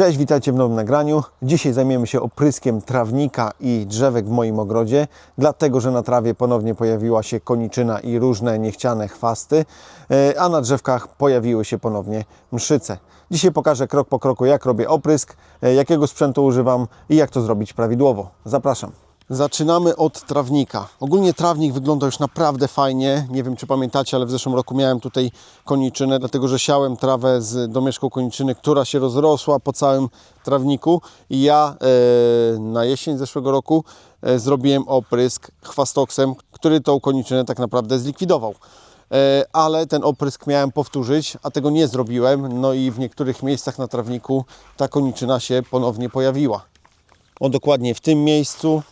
Cześć, witajcie w nowym nagraniu. Dzisiaj zajmiemy się opryskiem trawnika i drzewek w moim ogrodzie, dlatego że na trawie ponownie pojawiła się koniczyna i różne niechciane chwasty, e, a na drzewkach pojawiły się ponownie mszyce. Dzisiaj pokażę krok po kroku, jak robię oprysk, e, jakiego sprzętu używam i jak to zrobić prawidłowo. Zapraszam. Zaczynamy od trawnika. Ogólnie trawnik wygląda już naprawdę fajnie. Nie wiem, czy pamiętacie, ale w zeszłym roku miałem tutaj koniczynę, dlatego że siałem trawę z domieszką koniczyny, która się rozrosła po całym trawniku. I ja e, na jesień zeszłego roku e, zrobiłem oprysk chwastoksem, który tą koniczynę tak naprawdę zlikwidował. E, ale ten oprysk miałem powtórzyć, a tego nie zrobiłem. No i w niektórych miejscach na trawniku ta koniczyna się ponownie pojawiła. O dokładnie w tym miejscu,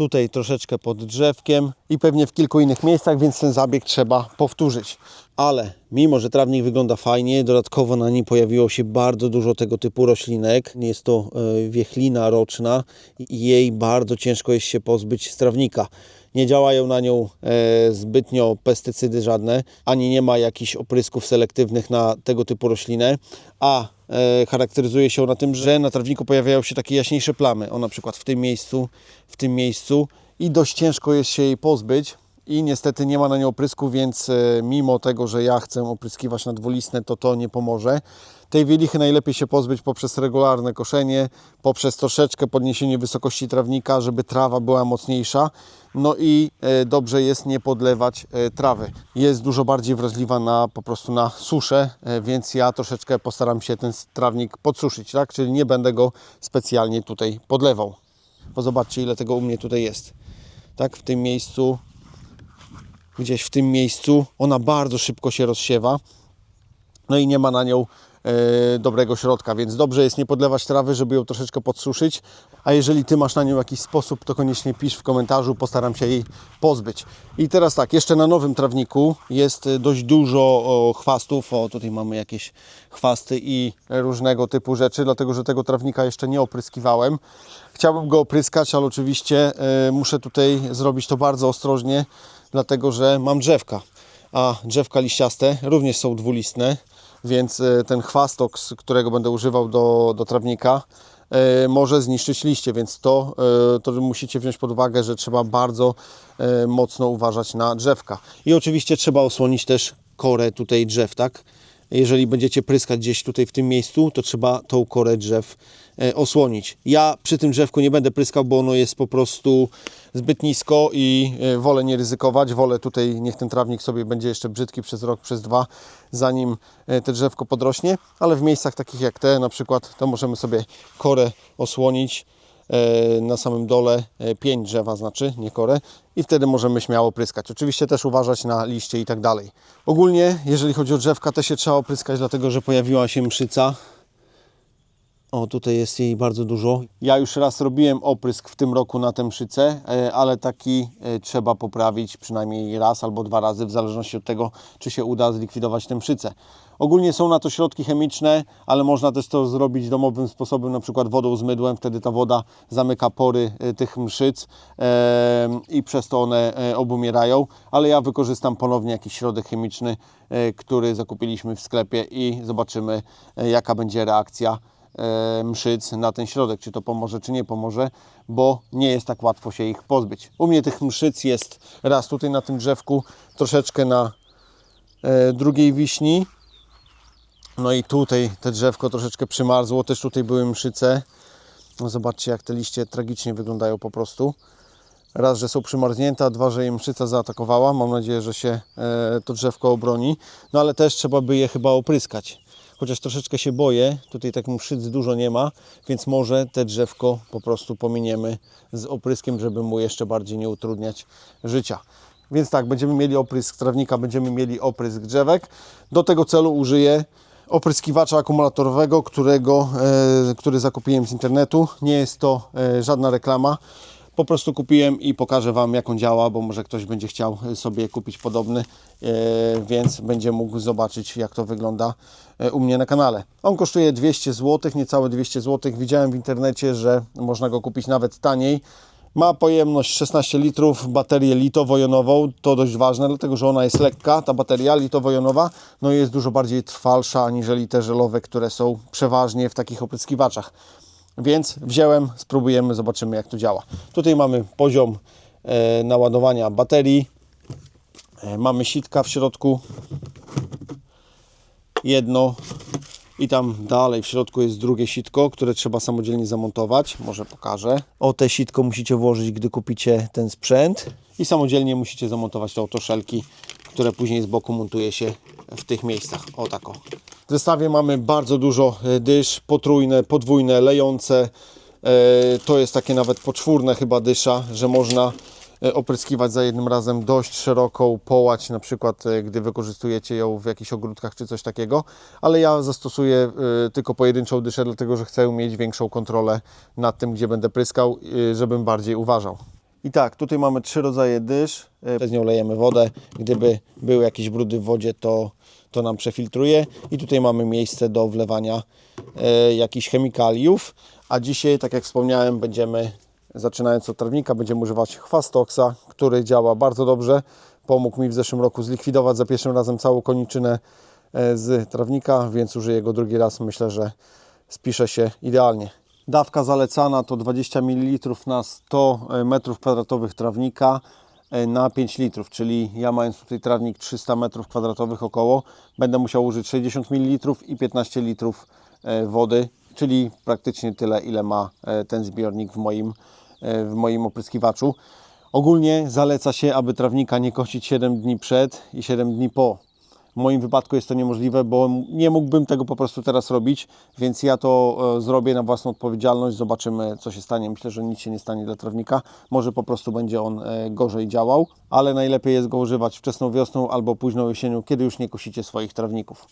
tutaj troszeczkę pod drzewkiem i pewnie w kilku innych miejscach, więc ten zabieg trzeba powtórzyć. Ale mimo, że trawnik wygląda fajnie, dodatkowo na nim pojawiło się bardzo dużo tego typu roślinek. Jest to e, wiechlina roczna i jej bardzo ciężko jest się pozbyć z trawnika. Nie działają na nią e, zbytnio pestycydy żadne, ani nie ma jakichś oprysków selektywnych na tego typu roślinę, a e, charakteryzuje się ona tym, że na trawniku pojawiają się takie jaśniejsze plamy, o na przykład w tym miejscu, w tym miejscu i dość ciężko jest się jej pozbyć i niestety nie ma na nią oprysku, więc e, mimo tego, że ja chcę opryskiwać na dwulistne, to to nie pomoże. Tej wielichy najlepiej się pozbyć poprzez regularne koszenie, poprzez troszeczkę podniesienie wysokości trawnika, żeby trawa była mocniejsza. No i e, dobrze jest nie podlewać e, trawy. Jest dużo bardziej wrażliwa na po prostu na suszę, e, więc ja troszeczkę postaram się ten trawnik podsuszyć, tak? Czyli nie będę go specjalnie tutaj podlewał. Bo zobaczcie ile tego u mnie tutaj jest. Tak, w tym miejscu gdzieś w tym miejscu. Ona bardzo szybko się rozsiewa. No i nie ma na nią dobrego środka, więc dobrze jest nie podlewać trawy, żeby ją troszeczkę podsuszyć. A jeżeli Ty masz na nią jakiś sposób, to koniecznie pisz w komentarzu, postaram się jej pozbyć. I teraz tak, jeszcze na nowym trawniku jest e, dość dużo chwastów. O, tutaj mamy jakieś chwasty i różnego typu rzeczy, dlatego że tego trawnika jeszcze nie opryskiwałem. Chciałbym go opryskać, ale oczywiście e, muszę tutaj zrobić to bardzo ostrożnie, dlatego że mam drzewka, a drzewka liściaste również są dwulistne, więc e, ten chwastok, którego będę używał do, do trawnika, e, może zniszczyć liście, więc to, e, to musicie wziąć pod uwagę, że trzeba bardzo mocno uważać na drzewka. I oczywiście trzeba osłonić też korę tutaj drzew, tak? Jeżeli będziecie pryskać gdzieś tutaj w tym miejscu, to trzeba tą korę drzew osłonić. Ja przy tym drzewku nie będę pryskał, bo ono jest po prostu zbyt nisko i e, wolę nie ryzykować. Wolę tutaj, niech ten trawnik sobie będzie jeszcze brzydki przez rok, przez dwa, zanim e, te drzewko podrośnie, ale w miejscach takich jak te na przykład, to możemy sobie korę osłonić e, na samym dole e, pień drzewa, znaczy nie korę i wtedy możemy śmiało pryskać. Oczywiście też uważać na liście i tak dalej. Ogólnie, jeżeli chodzi o drzewka, też się trzeba opryskać, dlatego że pojawiła się mszyca. O, tutaj jest jej bardzo dużo. Ja już raz robiłem oprysk w tym roku na tę mszycę, e, ale taki e, trzeba poprawić przynajmniej raz albo dwa razy, w zależności od tego, czy się uda zlikwidować tę mszycę. Ogólnie są na to środki chemiczne, ale można też to zrobić domowym sposobem, na przykład wodą z mydłem. Wtedy ta woda zamyka pory e, tych mszyc i przez to one obumierają. Ale ja wykorzystam ponownie jakiś środek chemiczny, który zakupiliśmy w sklepie i zobaczymy, jaka będzie reakcja mszyc na ten środek, czy to pomoże, czy nie pomoże, bo nie jest tak łatwo się ich pozbyć. U mnie tych mszyc jest raz tutaj na tym drzewku, troszeczkę na e, drugiej wiśni, no i tutaj te drzewko troszeczkę przymarzło, też tutaj były mszyce. No zobaczcie jak te liście tragicznie wyglądają po prostu. Raz, że są przymarznięte, dwa, że je mszyca zaatakowała. Mam nadzieję, że się e, to drzewko obroni. No ale też trzeba by je chyba opryskać. Chociaż troszeczkę się boję, tutaj tak mszyc dużo nie ma, więc może te drzewko po prostu pominiemy z opryskiem, żeby mu jeszcze bardziej nie utrudniać życia. Więc tak, będziemy mieli oprysk trawnika, będziemy mieli oprysk drzewek. Do tego celu użyję opryskiwacza akumulatorowego, którego, e, który zakupiłem z internetu. Nie jest to e, żadna reklama. Po prostu kupiłem i pokażę Wam jak on działa, bo może ktoś będzie chciał sobie kupić podobny, e, więc będzie mógł zobaczyć jak to wygląda e, u mnie na kanale. On kosztuje 200 zł, niecałe 200 zł. Widziałem w internecie, że można go kupić nawet taniej. Ma pojemność 16 litrów, baterię litowo-jonową, to dość ważne, dlatego że ona jest lekka, ta bateria litowo-jonowa, no i jest dużo bardziej trwalsza aniżeli te żelowe, które są przeważnie w takich opryskiwaczach. Więc wziąłem, spróbujemy, zobaczymy jak to działa. Tutaj mamy poziom e, naładowania baterii, e, mamy sitka w środku, jedno i tam dalej w środku jest drugie sitko, które trzeba samodzielnie zamontować. Może pokażę. O te sitko musicie włożyć, gdy kupicie ten sprzęt i samodzielnie musicie zamontować te oto szelki, które później z boku montuje się w tych miejscach. O tako. W zestawie mamy bardzo dużo e, dysz, potrójne, podwójne, lejące. E, To jest takie nawet poczwórne chyba dysza, że można e, opryskiwać za jednym razem dość szeroką połać, na przykład gdy wykorzystujecie ją w jakichś ogródkach czy coś takiego, ale ja zastosuję tylko pojedynczą dyszę, dlatego że chcę mieć większą kontrolę nad tym, gdzie będę pryskał, żebym bardziej uważał. I tak, tutaj mamy trzy rodzaje dysz, z nią lejemy wodę, gdyby były jakieś brudy w wodzie, to, to nam przefiltruje i tutaj mamy miejsce do wlewania e, jakichś chemikaliów, a dzisiaj, tak jak wspomniałem, będziemy zaczynając od trawnika, będziemy używać chwastoksa, który działa bardzo dobrze. Pomógł mi w zeszłym roku zlikwidować za pierwszym razem całą koniczynę e, z trawnika, więc użyję go drugi raz. Myślę, że spisze się idealnie. Dawka zalecana to 20 ml na 100 m2 trawnika na 5 litrów, czyli ja mając tutaj trawnik 300 m2 około, będę musiał użyć 60 ml i 15 litrów e, wody, czyli praktycznie tyle, ile ma e, ten zbiornik w moim, e, w moim opryskiwaczu. Ogólnie zaleca się, aby trawnika nie kosić 7 dni przed i 7 dni po. W moim wypadku jest to niemożliwe, bo nie mógłbym tego po prostu teraz robić, więc ja to e, zrobię na własną odpowiedzialność. Zobaczymy, co się stanie. Myślę, że nic się nie stanie dla trawnika. Może po prostu będzie on e, gorzej działał, ale najlepiej jest go używać wczesną wiosną albo późną jesienią, kiedy już nie kosicie swoich trawników.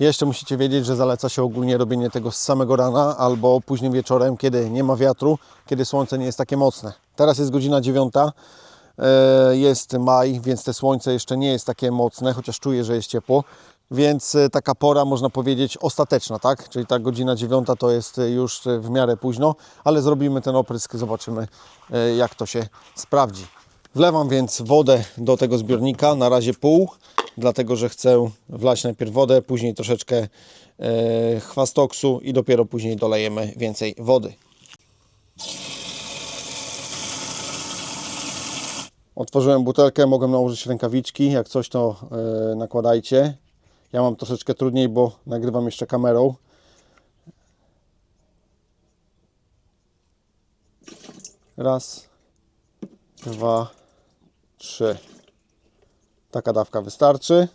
Jeszcze musicie wiedzieć, że zaleca się ogólnie robienie tego z samego rana albo późnym wieczorem, kiedy nie ma wiatru, kiedy słońce nie jest takie mocne. Teraz jest godzina dziewiąta. E, Jest maj, więc te słońce jeszcze nie jest takie mocne, chociaż czuję, że jest ciepło. Więc e, taka pora, można powiedzieć, ostateczna, tak? Czyli ta godzina dziewiąta to jest e, już w miarę późno, ale zrobimy ten oprysk, zobaczymy jak to się sprawdzi. Wlewam więc wodę do tego zbiornika, na razie pół, dlatego że chcę wlać najpierw wodę, później troszeczkę chwastoksu i dopiero później dolejemy więcej wody. Otworzyłem butelkę, mogłem nałożyć rękawiczki. Jak coś, to e, nakładajcie. Ja mam troszeczkę trudniej, bo nagrywam jeszcze kamerą. Raz, dwa, trzy. Taka dawka wystarczy.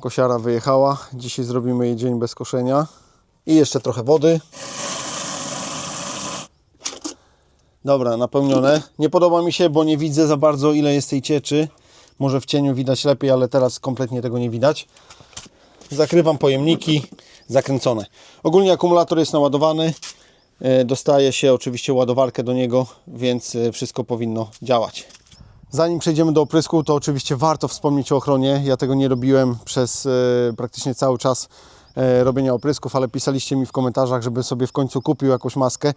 Kosiara wyjechała. Dzisiaj zrobimy jej dzień bez koszenia. I jeszcze trochę wody. Dobra, napełnione. Nie podoba mi się, bo nie widzę za bardzo ile jest tej cieczy. Może w cieniu widać lepiej, ale teraz kompletnie tego nie widać. Zakrywam pojemniki, zakręcone. Ogólnie akumulator jest naładowany. E, Dostaje się oczywiście ładowarkę do niego, więc e, wszystko powinno działać. Zanim przejdziemy do oprysku, to oczywiście warto wspomnieć o ochronie. Ja tego nie robiłem przez e, praktycznie cały czas robienia oprysków, ale pisaliście mi w komentarzach, żeby sobie w końcu kupił jakąś maskę.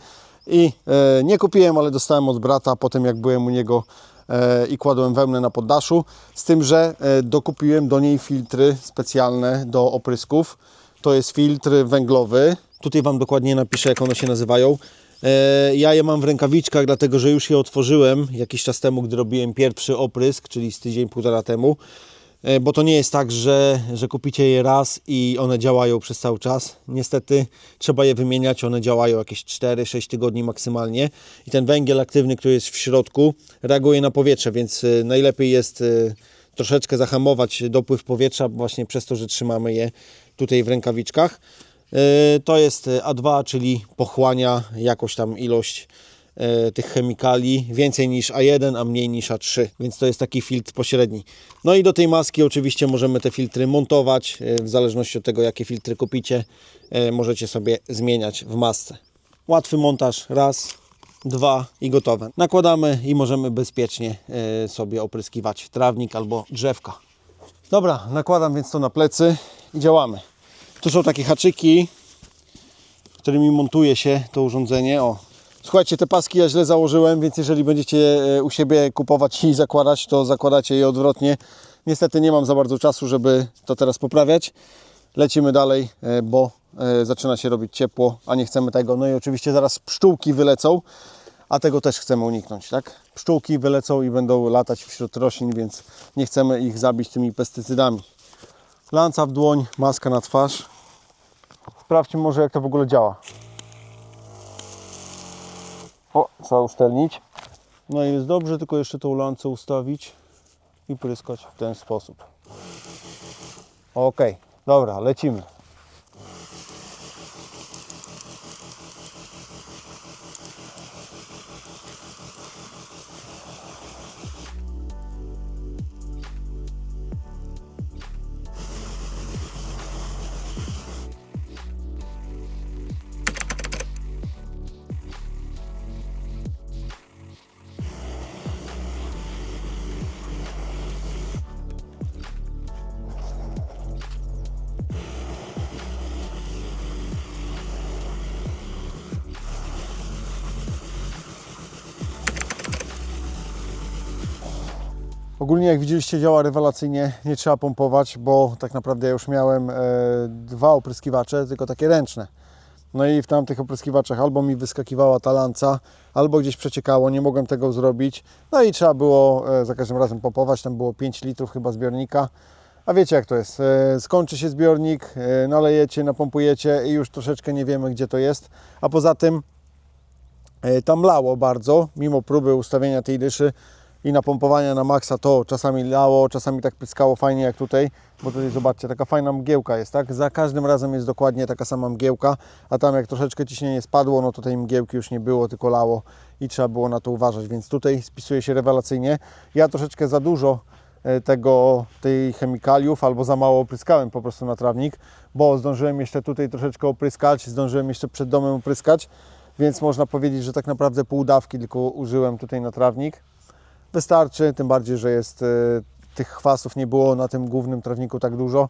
I e, nie kupiłem, ale dostałem od brata potem jak byłem u niego e, i kładłem wełnę na poddaszu. Z tym, że e, dokupiłem do niej filtry specjalne do oprysków. To jest filtr węglowy. Tutaj Wam dokładnie napiszę, jak one się nazywają. E, Ja je mam w rękawiczkach, dlatego że już je otworzyłem jakiś czas temu, gdy robiłem pierwszy oprysk, czyli z tydzień, półtora temu. E, Bo to nie jest tak, że, że kupicie je raz i one działają przez cały czas. Niestety trzeba je wymieniać, one działają jakieś 4-6 tygodni maksymalnie. I ten węgiel aktywny, który jest w środku, reaguje na powietrze, więc e, najlepiej jest e, troszeczkę zahamować dopływ powietrza właśnie przez to, że trzymamy je tutaj w rękawiczkach. To jest A2, czyli pochłania jakąś tam ilość tych chemikali więcej niż A1, a mniej niż A3, więc to jest taki filtr pośredni. No i do tej maski oczywiście możemy te filtry montować, e, w zależności od tego jakie filtry kupicie, e, możecie sobie zmieniać w masce. Łatwy montaż, raz, dwa i gotowe. Nakładamy i możemy bezpiecznie e, sobie opryskiwać trawnik albo drzewka. Dobra, nakładam więc to na plecy i działamy. Tu są takie haczyki, którymi montuje się to urządzenie. O, Słuchajcie, te paski ja źle założyłem, więc jeżeli będziecie e, u siebie kupować i zakładać, to zakładacie je odwrotnie. Niestety nie mam za bardzo czasu, żeby to teraz poprawiać. Lecimy dalej, e, bo e, zaczyna się robić ciepło, a nie chcemy tego. No i oczywiście zaraz pszczółki wylecą, a tego też chcemy uniknąć, tak? Pszczółki wylecą i będą latać wśród roślin, więc nie chcemy ich zabić tymi pestycydami. Lanca w dłoń, maska na twarz. Sprawdźmy może jak to w ogóle działa. O, trzeba uszczelnić. No i jest dobrze, tylko jeszcze tą lancę ustawić i pryskać w ten sposób. Ok, dobra, lecimy. Ogólnie jak widzieliście działa rewelacyjnie, nie trzeba pompować, bo tak naprawdę ja już miałem e, dwa opryskiwacze, tylko takie ręczne. No i w tamtych opryskiwaczach albo mi wyskakiwała ta lanca, albo gdzieś przeciekało, nie mogłem tego zrobić. No i trzeba było e, za każdym razem pompować, tam było 5 litrów chyba zbiornika. A wiecie jak to jest, e, skończy się zbiornik, nalejecie, napompujecie i już troszeczkę nie wiemy gdzie to jest. A poza tym Tam lało bardzo, mimo próby ustawienia tej dyszy i napompowania na maksa, to czasami lało, czasami tak pryskało fajnie jak tutaj, bo tutaj zobaczcie, taka fajna mgiełka jest, tak? Za każdym razem jest dokładnie taka sama mgiełka, a tam jak troszeczkę ciśnienie spadło, no to tej mgiełki już nie było, tylko lało i trzeba było na to uważać, więc tutaj spisuje się rewelacyjnie. Ja troszeczkę za dużo e, tego, tej chemikaliów albo za mało opryskałem po prostu na trawnik, bo zdążyłem jeszcze tutaj troszeczkę opryskać, zdążyłem jeszcze przed domem opryskać, więc można powiedzieć, że tak naprawdę pół dawki tylko użyłem tutaj na trawnik. Wystarczy, tym bardziej, że jest e, tych chwastów nie było na tym głównym trawniku tak dużo,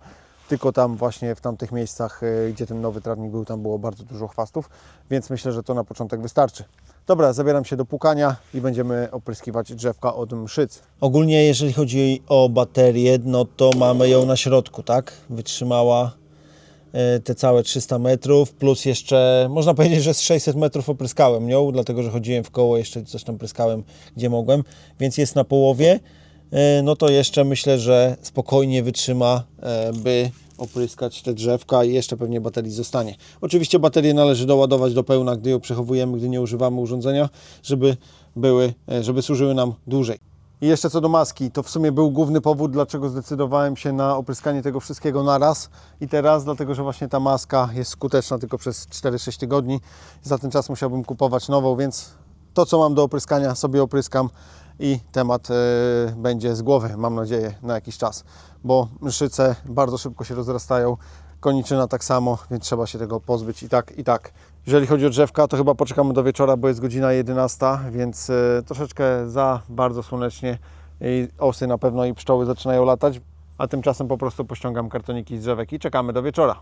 tylko tam właśnie w tamtych miejscach, e, gdzie ten nowy trawnik był, tam było bardzo dużo chwastów, więc myślę, że to na początek wystarczy. Dobra, zabieram się do pukania i będziemy opryskiwać drzewka od mszyc. Ogólnie jeżeli chodzi o baterię, no to mamy ją na środku, tak? Wytrzymała te całe 300 metrów, plus jeszcze, można powiedzieć, że z 600 metrów opryskałem nią, dlatego że chodziłem w koło, jeszcze coś tam pryskałem, gdzie mogłem, więc jest na połowie. E, No to jeszcze myślę, że spokojnie wytrzyma, e, by opryskać te drzewka i jeszcze pewnie baterii zostanie. Oczywiście baterię należy doładować do pełna, gdy ją przechowujemy, gdy nie używamy urządzenia, żeby były, e, żeby służyły nam dłużej. I jeszcze co do maski, to w sumie był główny powód, dlaczego zdecydowałem się na opryskanie tego wszystkiego naraz i teraz, dlatego że właśnie ta maska jest skuteczna tylko przez 4-6 tygodni. Za ten czas musiałbym kupować nową, więc to co mam do opryskania sobie opryskam i temat e, będzie z głowy, mam nadzieję, na jakiś czas, bo mszyce bardzo szybko się rozrastają, koniczyna tak samo, więc trzeba się tego pozbyć i tak, i tak. Jeżeli chodzi o drzewka, to chyba poczekamy do wieczora, bo jest godzina 11, więc e, troszeczkę za bardzo słonecznie i osy na pewno i pszczoły zaczynają latać, a tymczasem po prostu pościągam kartoniki z drzewek i czekamy do wieczora.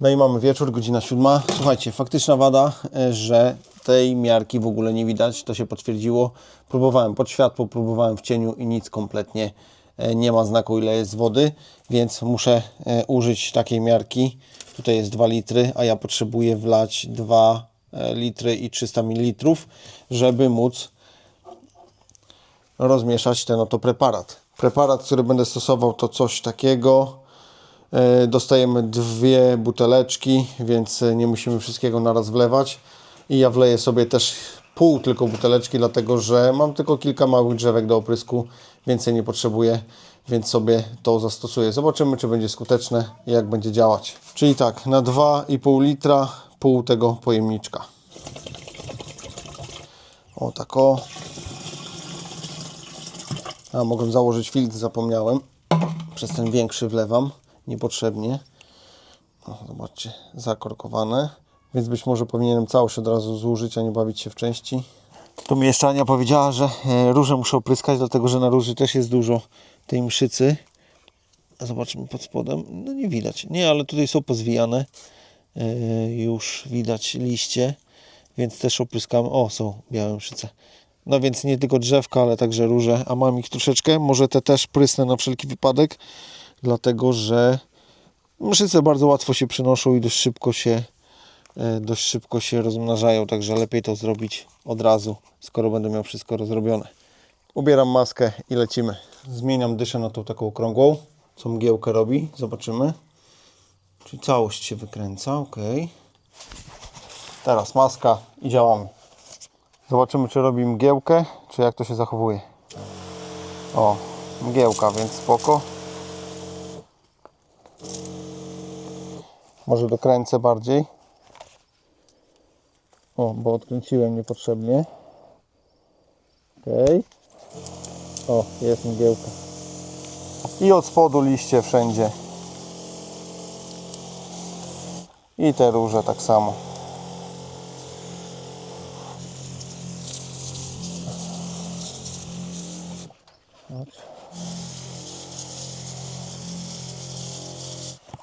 No i mamy wieczór, godzina siódma. Słuchajcie, faktyczna wada, e, że tej miarki w ogóle nie widać, to się potwierdziło. Próbowałem pod światło, próbowałem w cieniu i nic kompletnie nie ma znaku ile jest wody, więc muszę e, użyć takiej miarki. Tutaj jest 2 litry, a ja potrzebuję wlać 2 e, litry i 300 ml, żeby móc rozmieszać ten oto preparat. Preparat, który będę stosował to coś takiego. E, Dostajemy dwie buteleczki, więc e, nie musimy wszystkiego naraz wlewać. I ja wleję sobie też pół tylko buteleczki, dlatego że mam tylko kilka małych drzewek do oprysku, więcej nie potrzebuję, więc sobie to zastosuję. Zobaczymy, czy będzie skuteczne i jak będzie działać. Czyli tak, na 2,5 litra pół tego pojemniczka. O tak o. A mogłem założyć filtr, zapomniałem. Przez ten większy wlewam niepotrzebnie. O, zobaczcie, zakorkowane. Więc być może powinienem całość od razu zużyć, a nie bawić się w części. Tu mieszczania powiedziała, że e, róże muszę opryskać, dlatego że na róży też jest dużo tej mszycy. Zobaczymy pod spodem. No nie widać. Nie, ale tutaj są pozwijane. E, Już widać liście. więc też opryskamy. O, są białe mszyce. No więc nie tylko drzewka, ale także róże, a mam ich troszeczkę. Może te też prysnę na wszelki wypadek, dlatego że mszyce bardzo łatwo się przynoszą i dość szybko się, dość szybko się rozmnażają, także lepiej to zrobić od razu, skoro będę miał wszystko rozrobione. Ubieram maskę i lecimy. Zmieniam dyszę na tą taką okrągłą, co mgiełkę robi. Zobaczymy. Czyli całość się wykręca, ok. Teraz maska i działamy. Zobaczymy, czy robi mgiełkę, czy jak to się zachowuje. O, mgiełka, więc spoko. Może dokręcę bardziej. O, bo odkręciłem niepotrzebnie. Ok. O, jest mgiełka. I od spodu liście wszędzie. I te róże tak samo.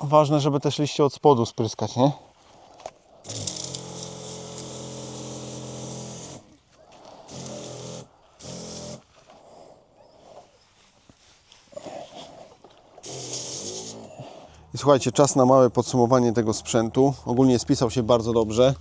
Ważne, żeby też liście od spodu spryskać, nie? Słuchajcie, czas na małe podsumowanie tego sprzętu. Ogólnie spisał się bardzo dobrze.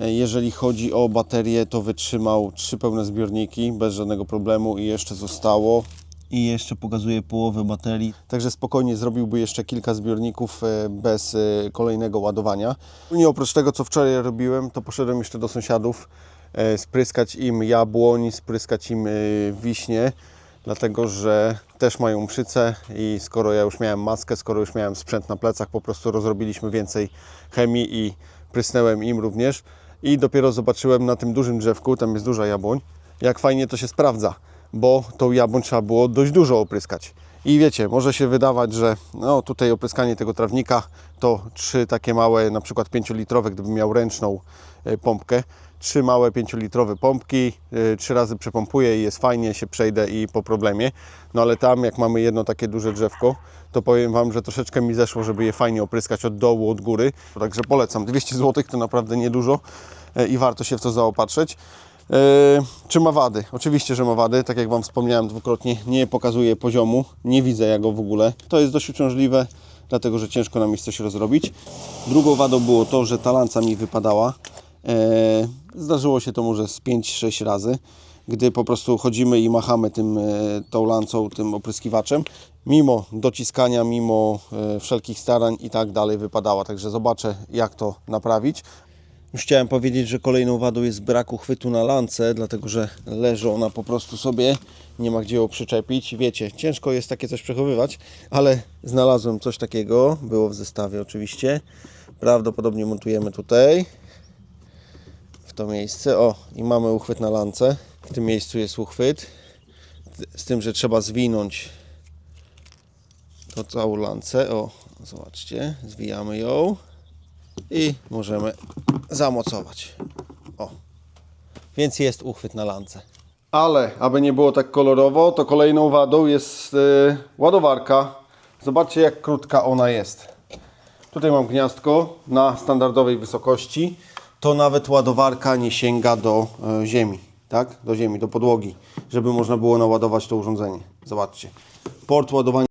E, Jeżeli chodzi o baterię, to wytrzymał trzy pełne zbiorniki bez żadnego problemu i jeszcze zostało. I jeszcze pokazuje połowę baterii. Także spokojnie zrobiłby jeszcze kilka zbiorników e, bez e, kolejnego ładowania. Nie oprócz tego, co wczoraj robiłem, to poszedłem jeszcze do sąsiadów spryskać im jabłoń, spryskać im wiśnie dlatego że też mają mszyce i skoro ja już miałem maskę, skoro już miałem sprzęt na plecach, po prostu rozrobiliśmy więcej chemii i prysnęłem im również. I dopiero zobaczyłem na tym dużym drzewku, tam jest duża jabłoń, jak fajnie to się sprawdza, bo tą jabłoń trzeba było dość dużo opryskać. I wiecie, może się wydawać, że no tutaj opryskanie tego trawnika to trzy takie małe, na przykład 5-litrowe, gdybym miał ręczną e, pompkę, trzy małe 5-litrowe pompki, y, trzy razy przepompuję i jest fajnie, się przejdę i po problemie. No ale tam, jak mamy jedno takie duże drzewko, to powiem Wam, że troszeczkę mi zeszło, żeby je fajnie opryskać od dołu, od góry. Także polecam. 200 zł to naprawdę niedużo y, i warto się w to zaopatrzyć. Yy, czy ma wady? Oczywiście, że ma wady. Tak jak Wam wspomniałem dwukrotnie, nie pokazuje poziomu, nie widzę ja go w ogóle. To jest dość uciążliwe, dlatego że ciężko nam jest coś rozrobić. Drugą wadą było to, że ta lanca mi wypadała. Zdarzyło się to może z 5-6 razy, gdy po prostu chodzimy i machamy tym, e, tą lancą, tym opryskiwaczem. Mimo dociskania, mimo e, wszelkich starań i tak dalej wypadała. Także zobaczę, jak to naprawić. Już chciałem powiedzieć, że kolejną wadą jest brak uchwytu na lance, dlatego że leży ona po prostu sobie, nie ma gdzie ją przyczepić. Wiecie, ciężko jest takie coś przechowywać, ale znalazłem coś takiego, było w zestawie oczywiście. Prawdopodobnie montujemy tutaj to miejsce. O, i mamy uchwyt na lance. W tym miejscu jest uchwyt. Z tym, że trzeba zwinąć to całą lancę. O, zobaczcie, zwijamy ją i możemy zamocować. O, więc jest uchwyt na lance. Ale, aby nie było tak kolorowo, to kolejną wadą jest yy, ładowarka. Zobaczcie, jak krótka ona jest. Tutaj mam gniazdko na standardowej wysokości. To nawet ładowarka nie sięga do e, ziemi, tak? Do ziemi, do podłogi, żeby można było naładować to urządzenie. Zobaczcie. Port ładowania